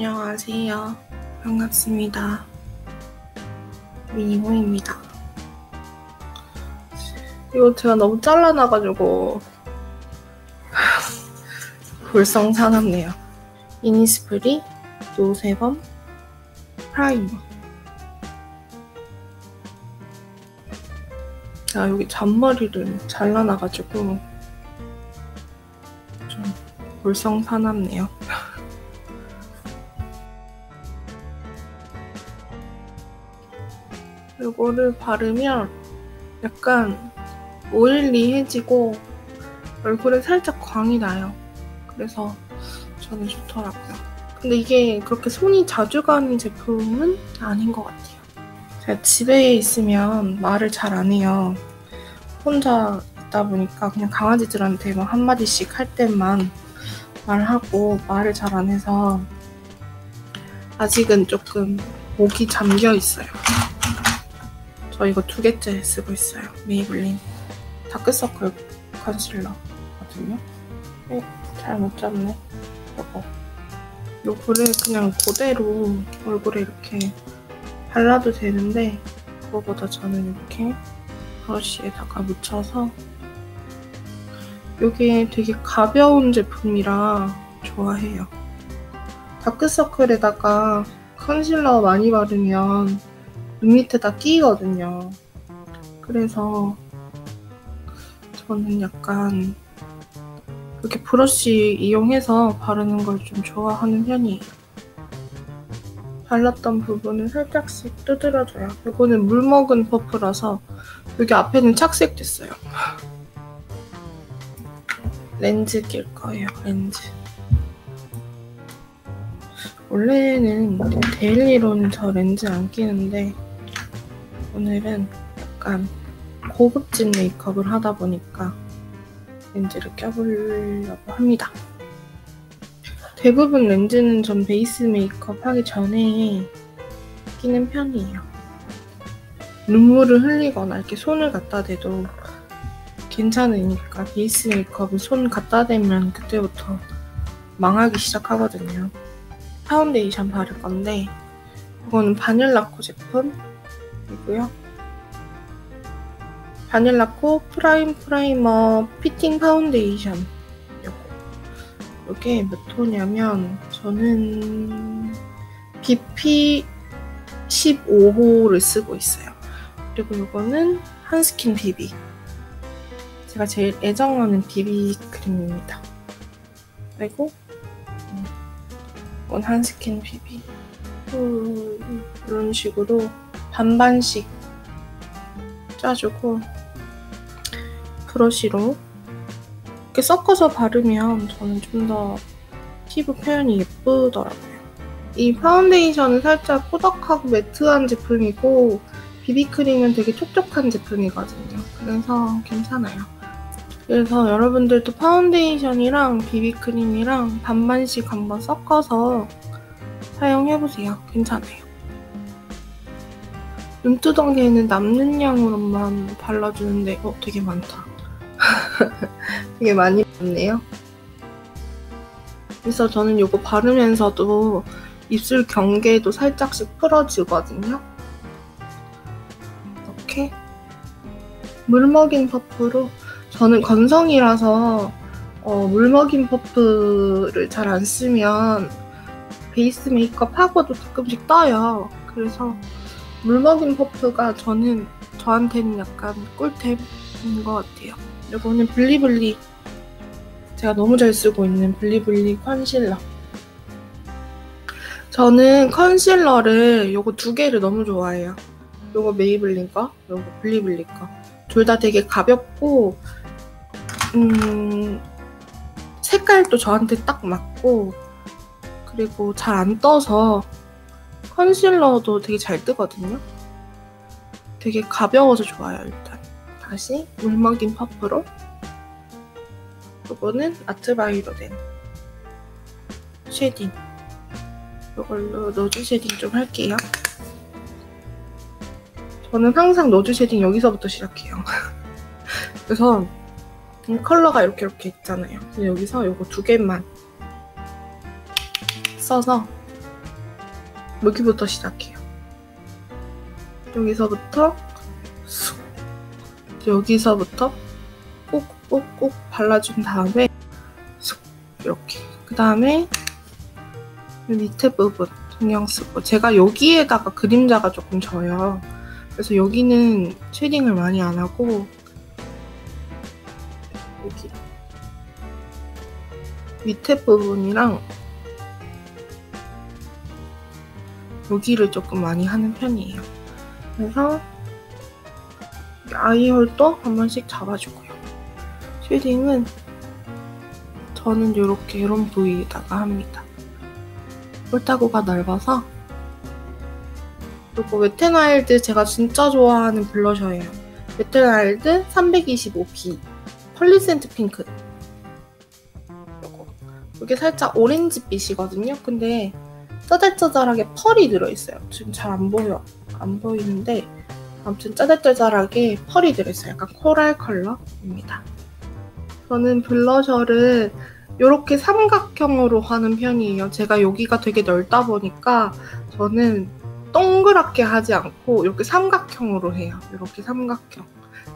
안녕하세요. 반갑습니다. 미니모입니다. 이거 제가 너무 잘라놔가지고 볼성사납네요. 이니스프리 노세범 프라이머 아 여기 잔머리를 잘라놔가지고 좀 볼성사납네요. 이거를 바르면 약간 오일리해지고 얼굴에 살짝 광이 나요. 그래서 저는 좋더라고요. 근데 이게 그렇게 손이 자주 가는 제품은 아닌 것 같아요. 제가 집에 있으면 말을 잘 안 해요. 혼자 있다 보니까 그냥 강아지들한테 막 한마디씩 할 때만 말하고 말을 잘 안 해서 아직은 조금 목이 잠겨 있어요. 저 이거 두 개째 쓰고 있어요. 메이블린 다크서클 컨실러거든요. 어, 잘못 잡네. 이거. 요거를 그냥 그대로 얼굴에 이렇게 발라도 되는데 그거보다 저는 이렇게 브러쉬에다가 묻혀서 이게 되게 가벼운 제품이라 좋아해요. 다크서클에다가 컨실러 많이 바르면 눈 밑에다 끼거든요. 그래서 저는 약간 이렇게 브러쉬 이용해서 바르는 걸 좀 좋아하는 편이에요. 발랐던 부분을 살짝씩 두드려줘요. 이거는 물 먹은 퍼프라서 여기 앞에는 착색 됐어요. 렌즈 낄 거예요, 렌즈. 원래는 데일리로는 저 렌즈 안 끼는데 오늘은 약간 고급진 메이크업을 하다 보니까 렌즈를 껴보려고 합니다. 대부분 렌즈는 전 베이스 메이크업 하기 전에 끼는 편이에요. 눈물을 흘리거나 이렇게 손을 갖다 대도 괜찮으니까 베이스 메이크업은 손 갖다 대면 그때부터 망하기 시작하거든요. 파운데이션 바를 건데 이거는 바닐라코 제품 이고요. 바닐라코 프라임 프라이머 피팅 파운데이션 이게 몇 호냐면 저는 BP 15호를 쓰고 있어요. 그리고 이거는 한스킨 BB 제가 제일 애정하는 BB 크림입니다. 그리고 이건 한스킨 BB 이런 식으로 반반씩 짜주고 브러쉬로 이렇게 섞어서 바르면 저는 좀 더 피부 표현이 예쁘더라고요. 이 파운데이션은 살짝 꾸덕하고 매트한 제품이고 비비크림은 되게 촉촉한 제품이거든요. 그래서 괜찮아요. 그래서 여러분들도 파운데이션이랑 비비크림이랑 반반씩 한번 섞어서 사용해보세요. 괜찮아요. 눈두덩이에는 남는 양으로만 발라주는데 어 되게 많다. 되게 많이 봤네요. 그래서 저는 이거 바르면서도 입술 경계도 살짝씩 풀어주거든요. 이렇게 물먹인 퍼프로 저는 건성이라서 어, 물먹인 퍼프를 잘 안 쓰면 베이스 메이크업 하고도 가끔씩 떠요. 그래서 물먹인 퍼프가 저는 저한테는 약간 꿀템인 것 같아요. 이거는 블리블리 제가 너무 잘 쓰고 있는 블리블리 컨실러 저는 컨실러를 요거 두 개를 너무 좋아해요. 요거 메이블린 거, 요거 블리블리 거. 둘 다 되게 가볍고 음 색깔도 저한테 딱 맞고 그리고 잘 안 떠서 컨실러도 되게 잘 뜨거든요. 되게 가벼워서 좋아요, 일단. 다시 물 먹인 퍼프로 이거는 아트바이로 된 쉐딩 이걸로 노즈 쉐딩 좀 할게요. 저는 항상 노즈 쉐딩 여기서부터 시작해요. 그래서 컬러가 이렇게 이렇게 있잖아요. 여기서 이거 두 개만 써서 여기부터 시작해요. 여기서부터 쑥 여기서부터 꼭꼭꼭 발라준 다음에 쑥 이렇게 그 다음에 밑에 부분 신경 쓰고 제가 여기에다가 그림자가 조금 져요. 그래서 여기는 쉐딩을 많이 안 하고 여기 밑에 부분이랑 여기를 조금 많이 하는 편이에요. 그래서 아이 홀도 한 번씩 잡아주고요. 쉐딩은 저는 이렇게 이런 부위에다가 합니다. 뿔타구가 넓어서 그리고 웨테나일드 제가 진짜 좋아하는 블러셔예요. 웨테나일드 325B 펄리센트 핑크 요거 이게 살짝 오렌지빛이거든요. 근데 짜잘짜잘하게 펄이 들어있어요. 지금 잘 안 보여. 안 보이는데 아무튼 짜잘짜잘하게 펄이 들어있어요. 약간 코랄 컬러입니다. 저는 블러셔를 이렇게 삼각형으로 하는 편이에요. 제가 여기가 되게 넓다 보니까 저는 동그랗게 하지 않고 이렇게 삼각형으로 해요. 이렇게 삼각형.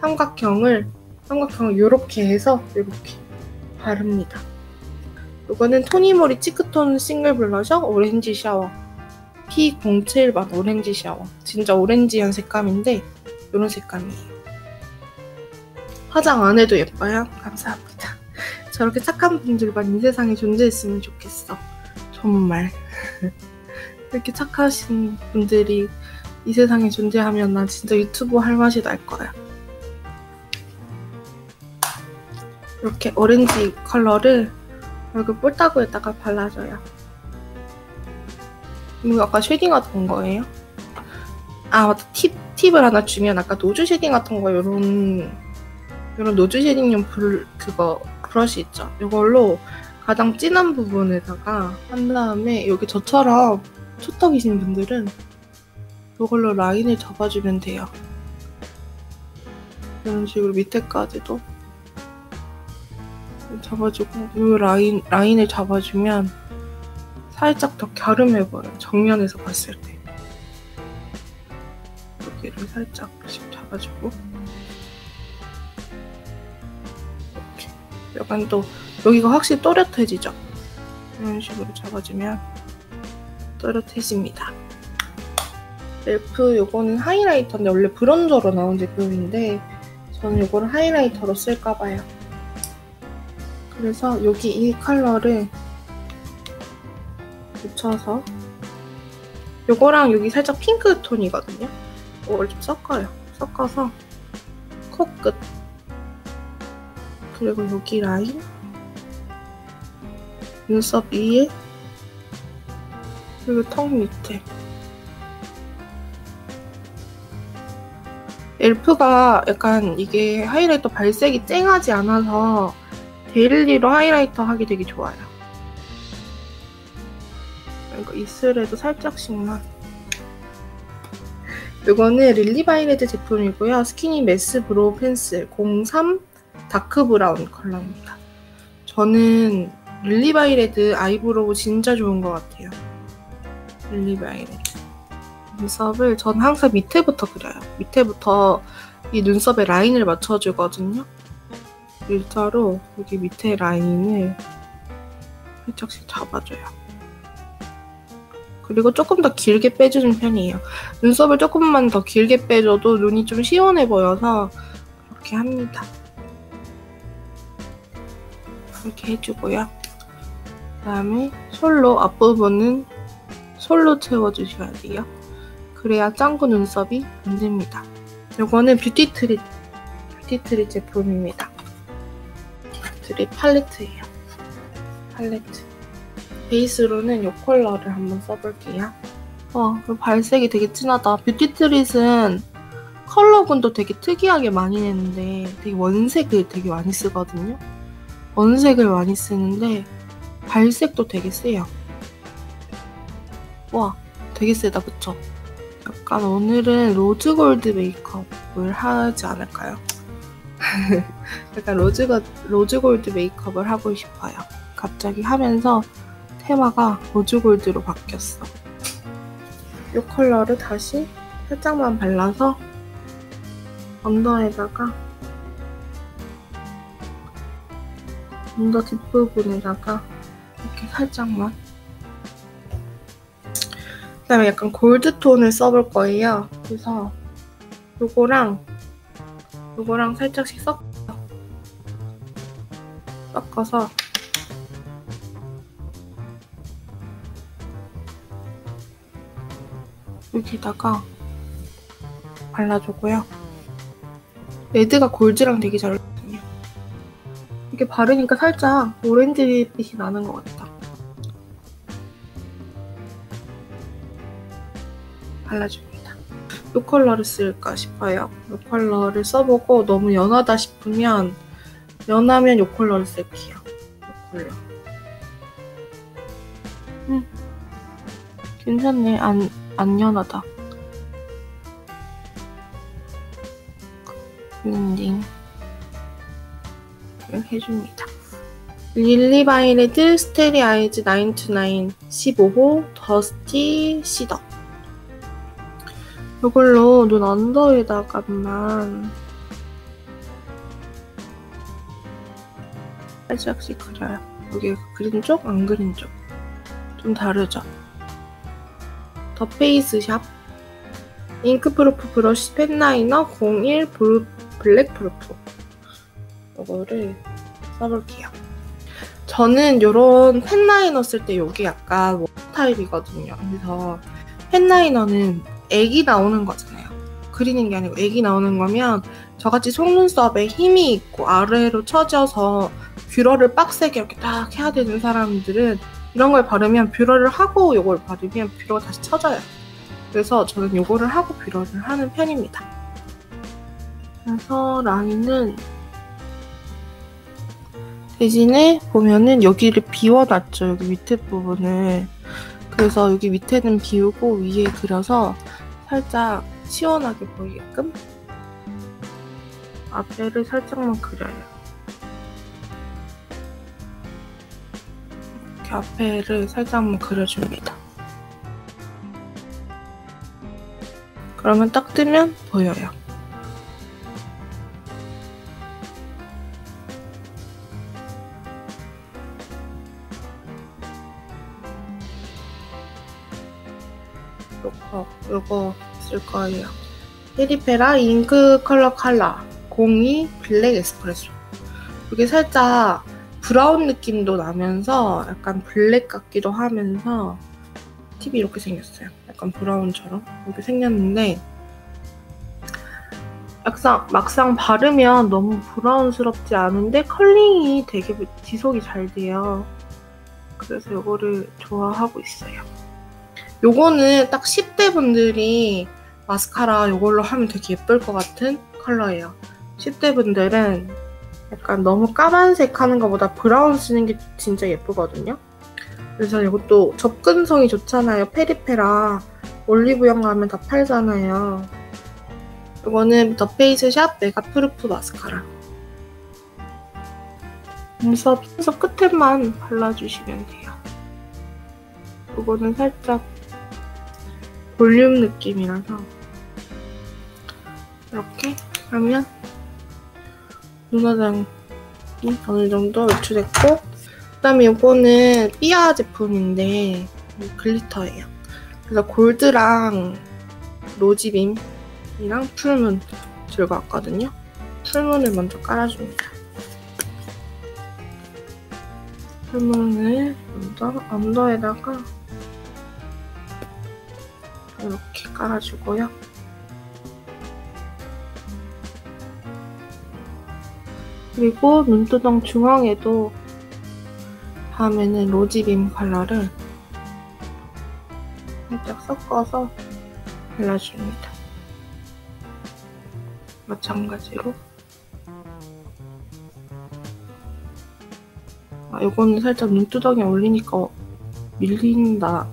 삼각형을 삼각형을 이렇게 해서 이렇게 바릅니다. 이거는 토니모리 치크톤 싱글 블러셔 오렌지 샤워 P07번 오렌지 샤워 진짜 오렌지한 색감인데 이런 색감이에요. 화장 안 해도 예뻐요. 감사합니다. 저렇게 착한 분들만 이 세상에 존재했으면 좋겠어. 정말. 이렇게 착하신 분들이 이 세상에 존재하면 나 진짜 유튜브 할 맛이 날 거야. 이렇게 오렌지 컬러를 얼굴 뿔따구에다가 발라줘요. 이거 아까 쉐딩 같은 거예요? 아 맞다 팁, 팁을 하나 주면 아까 노즈 쉐딩 같은 거 요런 요런 노즈 쉐딩용 불 그거 브러쉬 있죠? 이걸로 가장 진한 부분에다가 한 다음에 여기 저처럼 초떡이신 분들은 이걸로 라인을 잡아주면 돼요. 이런 식으로 밑에까지도 잡아주고 이 라인, 라인을 잡아주면 살짝 더 갸름해 보여요. 정면에서 봤을 때. 여기를 살짝 잡아주고 이렇게 약간 또 여기가 확실히 또렷해지죠? 이런 식으로 잡아주면 또렷해집니다. 엘프 요거는 하이라이터인데 원래 브론저로 나온 제품인데 저는 요거를 하이라이터로 쓸까봐요. 그래서 여기 이 컬러를 묻혀서 요거랑 여기 살짝 핑크 톤이거든요. 이걸 좀 섞어요. 섞어서 코끝 그리고 여기 라인 눈썹 위에 그리고 턱 밑에 엘프가 약간 이게 하이라이터 발색이 쨍하지 않아서 데일리로 하이라이터 하기 되게 좋아요. 이거 이슬에도 살짝씩만. 이거는 릴리바이레드 제품이고요. 스키니 메스 브로우 펜슬 03 다크 브라운 컬러입니다. 저는 릴리바이레드 아이브로우 진짜 좋은 것 같아요. 릴리바이레드. 눈썹을 전 항상 밑에부터 그려요. 밑에부터 이 눈썹에 라인을 맞춰주거든요. 일자로 여기 밑에 라인을 살짝씩 잡아줘요. 그리고 조금 더 길게 빼주는 편이에요. 눈썹을 조금만 더 길게 빼줘도 눈이 좀 시원해 보여서 그렇게 합니다. 이렇게 해주고요. 그 다음에 솔로 앞부분은 솔로 채워주셔야 돼요. 그래야 짱구 눈썹이 안 됩니다. 이거는 뷰티트리 뷰티트리 제품입니다. 뷰티트리 팔레트예요. 팔레트. 베이스로는 이 컬러를 한번 써볼게요. 와, 발색이 되게 진하다. 뷰티트릿은 컬러군도 되게 특이하게 많이 내는데 되게 원색을 되게 많이 쓰거든요. 원색을 많이 쓰는데 발색도 되게 세요. 와, 되게 세다, 그쵸? 약간 오늘은 로즈골드 메이크업을 하지 않을까요? 약간 로즈, 로즈골드 메이크업을 하고 싶어요. 갑자기 하면서 테마가 로즈골드로 바뀌었어. 이 컬러를 다시 살짝만 발라서 언더에다가 언더 뒷부분에다가 이렇게 살짝만 그 다음에 약간 골드톤을 써볼 거예요. 그래서 요거랑 요거랑 살짝씩 섞 섞어서 여기다가 발라주고요. 레드가 골드랑 되게 잘 어울리거든요. 이렇게 바르니까 살짝 오렌지빛이 나는 것 같다. 발라줍니다. 이 컬러를 쓸까 싶어요. 이 컬러를 써보고 너무 연하다 싶으면 연하면 이 컬러를 쓸게요. 이 컬러. 음, 괜찮네. 안, 안 연하다. 블렌딩 해줍니다. 릴리바이레드 스테리 아이즈 929 15호 더스티 시더 이걸로 눈 언더에다가만 살짝씩 그려요. 여기 그린 쪽, 안 그린 쪽. 좀 다르죠? 더 페이스 샵 잉크프루프 브러쉬 펜라이너 01 블, 블랙 프루프 이거를 써볼게요. 저는 이런 펜라이너 쓸 때 이게 약간 워 타입이거든요. 그래서 펜라이너는 액이 나오는 거잖아요. 그리는 게 아니고 액이 나오는 거면 저같이 속눈썹에 힘이 있고 아래로 처져서 뷰러를 빡세게 이렇게 딱 해야 되는 사람들은 이런 걸 바르면 뷰러를 하고 이걸 바르면 뷰러가 다시 처져요. 그래서 저는 이거를 하고 뷰러를 하는 편입니다. 그래서 라인은 대신에 보면은 여기를 비워놨죠. 여기 밑에 부분을. 그래서 여기 밑에는 비우고 위에 그려서 살짝 시원하게 보이게끔 앞에를 살짝만 그려요. 이렇게 앞에를 살짝만 그려줍니다. 그러면 딱 뜨면 보여요. 거예요. 페리페라 잉크 컬러 칼라 02 블랙 에스프레소. 이게 살짝 브라운 느낌도 나면서 약간 블랙 같기도 하면서 팁이 이렇게 생겼어요. 약간 브라운처럼 이렇게 생겼는데 막상, 막상 바르면 너무 브라운스럽지 않은데 컬링이 되게 지속이 잘 돼요. 그래서 이거를 좋아하고 있어요. 요거는 딱 10대 분들이 마스카라 이걸로 하면 되게 예쁠 것 같은 컬러예요. 10대 분들은 약간 너무 까만색 하는 것보다 브라운 쓰는 게 진짜 예쁘거든요. 그래서 이것도 접근성이 좋잖아요. 페리페라 올리브영 가면 다 팔잖아요. 이거는 더 페이스 샵 메가 프루프 마스카라. 눈썹, 눈썹 끝에만 발라주시면 돼요. 이거는 살짝 볼륨 느낌이라서 이렇게 하면 눈화장이 어느 정도 외출됐고 그 다음에 이거는 삐아 제품인데 글리터예요. 그래서 골드랑 로지빔이랑 풀문 들고 왔거든요. 풀문을 먼저 깔아줍니다. 풀문을 먼저 언더에다가 이렇게 깔아주고요. 그리고 눈두덩 중앙에도 다음에는 로지빔 컬러를 살짝 섞어서 발라줍니다. 마찬가지로 아, 이거는 살짝 눈두덩이 올리니까 밀린다.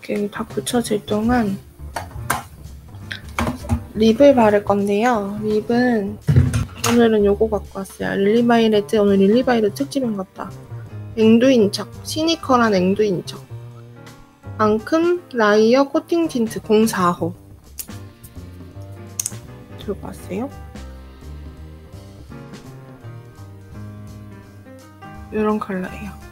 이렇게 다 붙여질 동안 립을 바를 건데요. 립은 오늘은 요거 갖고 왔어요. 릴리바이레트 오늘 릴리바이레트 특집인 것 같다. 앵두인척 시니컬한 앵두인척 앙큼 라이어 코팅 틴트 04호 들어봤어요? 이런 컬러예요.